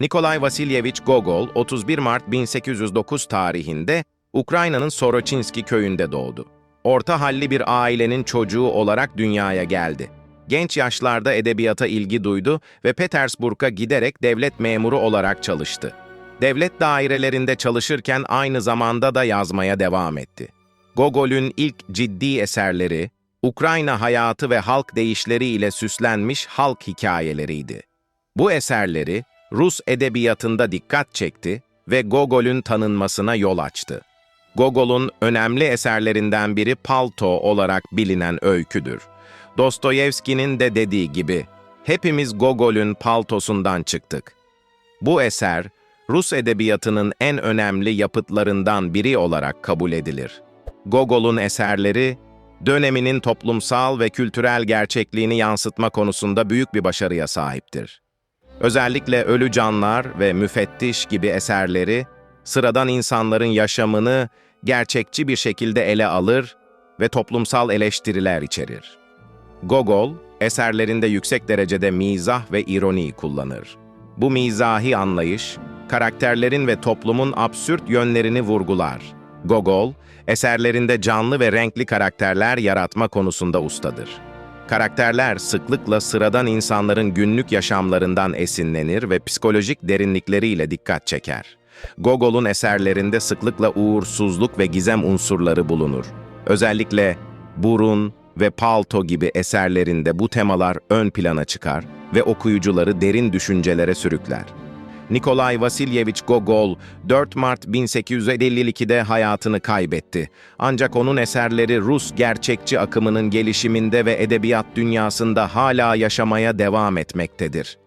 Nikolay Vasilyevich Gogol 31 Mart 1809 tarihinde Ukrayna'nın Soroçinski köyünde doğdu. Orta halli bir ailenin çocuğu olarak dünyaya geldi. Genç yaşlarda edebiyata ilgi duydu ve Petersburg'a giderek devlet memuru olarak çalıştı. Devlet dairelerinde çalışırken aynı zamanda da yazmaya devam etti. Gogol'ün ilk ciddi eserleri, Ukrayna hayatı ve halk deyişleri ile süslenmiş halk hikayeleriydi. Bu eserleri Rus edebiyatında dikkat çekti ve Gogol'ün tanınmasına yol açtı. Gogol'un önemli eserlerinden biri Palto olarak bilinen öyküdür. Dostoyevski'nin de dediği gibi, hepimiz Gogol'ün paltosundan çıktık. Bu eser, Rus edebiyatının en önemli yapıtlarından biri olarak kabul edilir. Gogol'un eserleri, döneminin toplumsal ve kültürel gerçekliğini yansıtma konusunda büyük bir başarıya sahiptir. Özellikle Ölü Canlar ve Müfettiş gibi eserleri, sıradan insanların yaşamını gerçekçi bir şekilde ele alır ve toplumsal eleştiriler içerir. Gogol, eserlerinde yüksek derecede mizah ve ironi kullanır. Bu mizahi anlayış, karakterlerin ve toplumun absürt yönlerini vurgular. Gogol, eserlerinde canlı ve renkli karakterler yaratma konusunda ustadır. Karakterler sıklıkla sıradan insanların günlük yaşamlarından esinlenir ve psikolojik derinlikleriyle dikkat çeker. Gogol'un eserlerinde sıklıkla uğursuzluk ve gizem unsurları bulunur. Özellikle burun ve palto gibi eserlerinde bu temalar ön plana çıkar ve okuyucuları derin düşüncelere sürükler. Nikolay Vasilyevich Gogol 4 Mart 1852'de hayatını kaybetti. Ancak onun eserleri Rus gerçekçi akımının gelişiminde ve edebiyat dünyasında hala yaşamaya devam etmektedir.